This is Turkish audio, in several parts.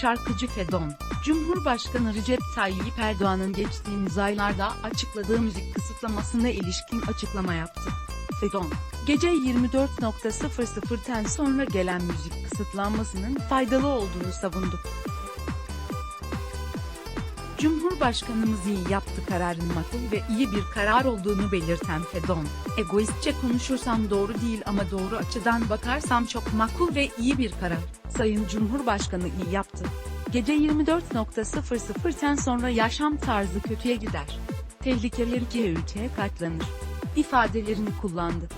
Şarkıcı Fedon, Cumhurbaşkanı Recep Tayyip Erdoğan'ın geçtiğimiz aylarda açıkladığı müzik kısıtlamasına ilişkin açıklama yaptı. Fedon, gece 24.00'ten sonra gelen müzik kısıtlanmasının faydalı olduğunu savundu. Cumhurbaşkanımız iyi yaptı kararın makul ve iyi bir karar olduğunu belirten Fedon, egoistçe konuşursam doğru değil ama doğru açıdan bakarsam çok makul ve iyi bir karar. Sayın Cumhurbaşkanı iyi yaptı. Gece 24.00'ten sonra yaşam tarzı kötüye gider. Tehlikeler ikiye üçe katlanır. ifadelerini kullandı.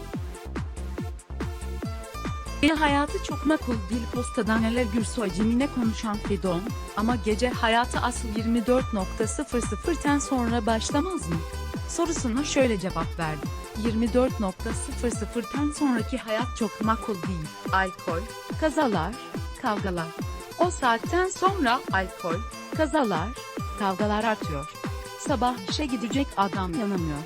E hayatı çok makul dil postadan neler Gürsoy Cemile konuşan Fedon, ama gece hayatı asıl 24.00'ten sonra başlamaz mı? Sorusuna şöyle cevap verdi. 24.00'ten sonraki hayat çok makul değil. Alkol, kazalar, kavgalar. O saatten sonra alkol, kazalar, kavgalar artıyor. Sabah işe gidecek adam yanamıyor.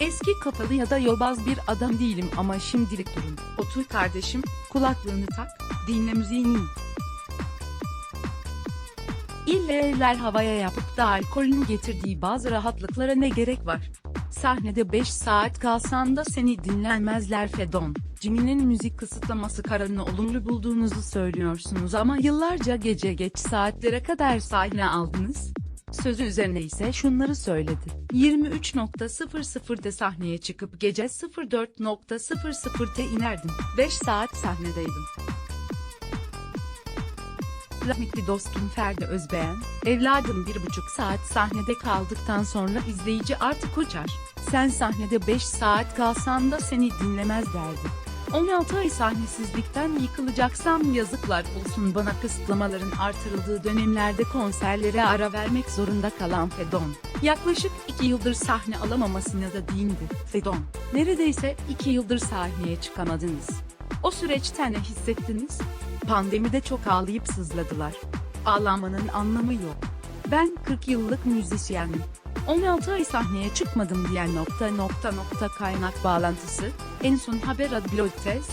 Eski kafalı ya da yobaz bir adam değilim ama şimdilik durun. Otur kardeşim, kulaklığını tak, dinle müziğini. İlle eller havaya yapıp da alkolün getirdiği bazı rahatlıklara ne gerek var? Sahnede 5 saat kalsan da seni dinlenmezler Fedon. Jimmy'nin müzik kısıtlaması kararını olumlu bulduğunuzu söylüyorsunuz ama yıllarca gece geç saatlere kadar sahne aldınız. Sözü üzerine ise şunları söyledi. 23.00'de sahneye çıkıp gece 04.00'te inerdim. 5 saat sahnedeydim. Rahmetli dostum Ferdi Özbeğen, evladım bir buçuk saat sahnede kaldıktan sonra izleyici artık uçar. Sen sahnede 5 saat kalsan da seni dinlemez derdi. 16 ay sahnesizlikten yıkılacaksam yazıklar olsun bana kısıtlamaların artırıldığı dönemlerde konserlere ara vermek zorunda kalan Fedon. Yaklaşık 2 yıldır sahne alamamasına da değindi. Fedon, neredeyse 2 yıldır sahneye çıkamadınız. O süreçte ne hissettiniz? Pandemide çok ağlayıp sızladılar. Ağlamanın anlamı yok. Ben 40 yıllık müzisyenim. 16 ay sahneye çıkmadım diyen nokta nokta nokta kaynak bağlantısı, en son haber ad blog test,